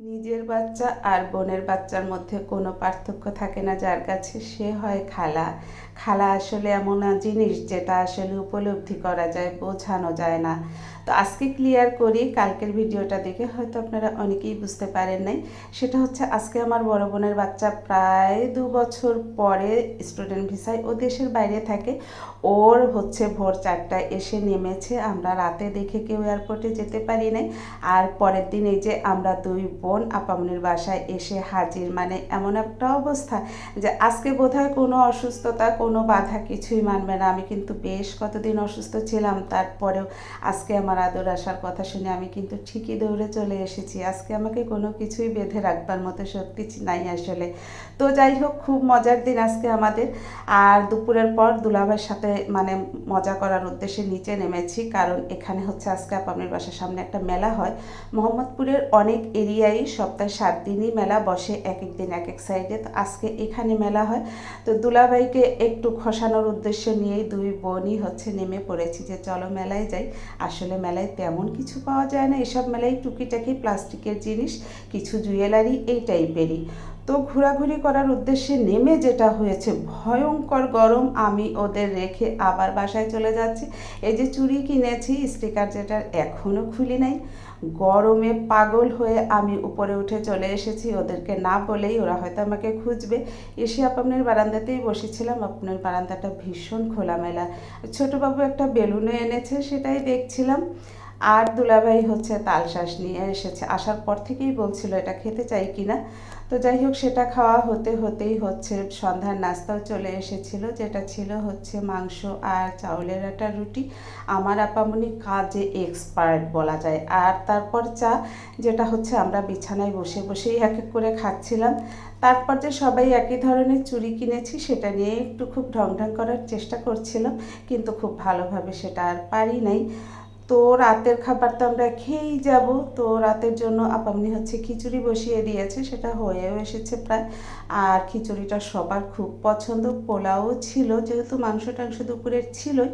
নিজের বাচ্চা আর বোনের বাচ্চার মধ্যে কোনো পার্থক্য থাকে না, যার কাছে সে হয় খালা। খালা আসলে এমন জিনিস যেটা আসলে উপলব্ধি করা যায়, বোঝানো যায় না। তো আজকে ক্লিয়ার করি, কালকের ভিডিওটা দেখে হয়তো আপনারা অনেকেই বুঝতে পারেন নাই। সেটা হচ্ছে আজকে আমার বড় বোনের বাচ্চা প্রায় দু বছর পরে স্টুডেন্ট ভিসায় ও দেশের বাইরে থাকে। ওর হচ্ছে ভোর চারটায় এসে নেমেছে। আমরা রাতে দেখে কেউ এয়ারপোর্টে যেতে পারি নাই। আর পরের দিন এই যে আমরা দুই বোন আপামনির বাসায় এসে হাজির। মানে এমন একটা অবস্থা যে আজকে বোধহয় কোনো অসুস্থতা, কোনো বাধা কিছুই মানবে না। আমি কিন্তু বেশ কতদিন অসুস্থ ছিলাম, তারপরেও আজকে আমার আদর আসার কথা শুনে আমি কিন্তু ঠিকই দৌড়ে চলে এসেছি। আজকে আমাকে কোনো কিছুই বেঁধে রাখবার মতো শক্তি নাই আসলে। তো যাই হোক, খুব মজার দিন আজকে আমাদের। আর দুপুরের পর দুলাভাইয়ের সাথে মানে মজা করার উদ্দেশ্যে নিচে নেমেছি, কারণ এখানে হচ্ছে আজকে আপামনির বাসার সামনে একটা মেলা হয়। মোহাম্মদপুরের অনেক এরিয়ায় সপ্তাহে সাত দিনই মেলা বসে এক এক দিন এক এক সাইডে। তো আজকে এখানে মেলা হয়। তো দুলাভাইকে একটু খসানোর উদ্দেশ্য নিয়েই দুই বোনই হচ্ছে নেমে পড়েছি যে চলো মেলায় যাই। আসলে মেলায় তেমন কিছু পাওয়া যায় না। এসব মেলায় টুকিটাকি প্লাস্টিকের জিনিস, কিছু জুয়েলারি, এই টাইপেরই তো ঘোরাঘুরি করার উদ্দেশ্যে নেমে যেটা হয়েছে, ভয়ঙ্কর গরম আমি ওদের রেখে আবার বাসায় চলে যাচ্ছি। এই যে চুড়ি কিনেছি, স্টিকার যেটা এখনও খুলি নাই। গরমে পাগল হয়ে আমি উপরে উঠে চলে এসেছি, ওদেরকে না বলেই ওরা হয়তো আমাকে খুঁজবে। এসে আপনার বারান্দাতেই বসেছিলাম, আপনার বারান্দাটা ভীষণ খোলামেলা। ছোটোবাবু একটা বেলুনও এনেছে, সেটাই দেখছিলাম। আর দুলাভাই হচ্ছে তালশাঁস নিয়ে এসেছে। আসার পর থেকেই বলছিল, এটা খেতে চাই কি না? তো যাই হোক, সেটা খাওয়া হতে হতেই হচ্ছে। সন্ধ্যার নাস্তাও চলে এসেছিল, যেটা ছিল হচ্ছে মাংস আর চাউলের একটা রুটি। আমার আপামনি কাজে এক্সপার্ট বলা যায়। আর তারপর চা, যেটা হচ্ছে আমরা বিছানায় বসে বসেই এক এক করে খাচ্ছিলাম। তারপর যে সবাই একই ধরনের চুড়ি কিনেছি, সেটা নিয়ে একটু খুব ঢং ঢং করার চেষ্টা করছিলাম, কিন্তু খুব ভালোভাবে সেটা আর পারি নাই। তো রাতের খাবার তো আমরা খেয়েই যাব। তো রাতের জন্য আপামনি হচ্ছে খিচুড়ি বসিয়ে দিয়েছে, সেটা হয়েও এসেছে প্রায়। আর খিচুড়িটা সবার খুব পছন্দ, পোলাও ছিল, যেহেতু মাংস টাংস দুপুরের ছিলই।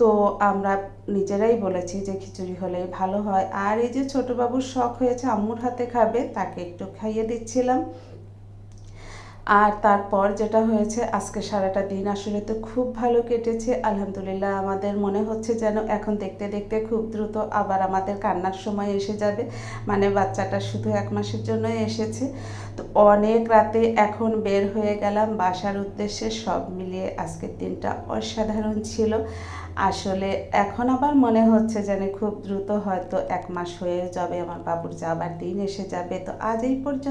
তো আমরা নিজেরাই বলেছি যে খিচুড়ি হলেই ভালো হয়। আর এই যে ছোটোবাবুর শখ হয়েছে, আম্মুর হাতে খাবে, তাকে একটু খাইয়ে দিচ্ছিলাম। আর তারপর যেটা হয়েছে, আজকে সারাটা দিন আসলে তো খুব ভালো কেটেছে। আলহামদুলিল্লাহ আমাদের মনে হচ্ছে যেন এখন দেখতে দেখতে খুব দ্রুত আবার আমাদের কান্নার সময় এসে যাবে। মানে বাচ্চাটা শুধু এক মাসের জন্য এসেছে। তো অনেক রাতে এখন বের হয়ে গেলাম বাসার উদ্দেশ্যে। সব মিলিয়ে আজকের দিনটা অসাধারণ ছিল। আসলে এখন আবার মনে হচ্ছে যেন খুব দ্রুত হয়তো এক মাস হয়ে যাবে, আমার বাবুর যাবার দিন এসে যাবে। তো আজ এই পর্যন্ত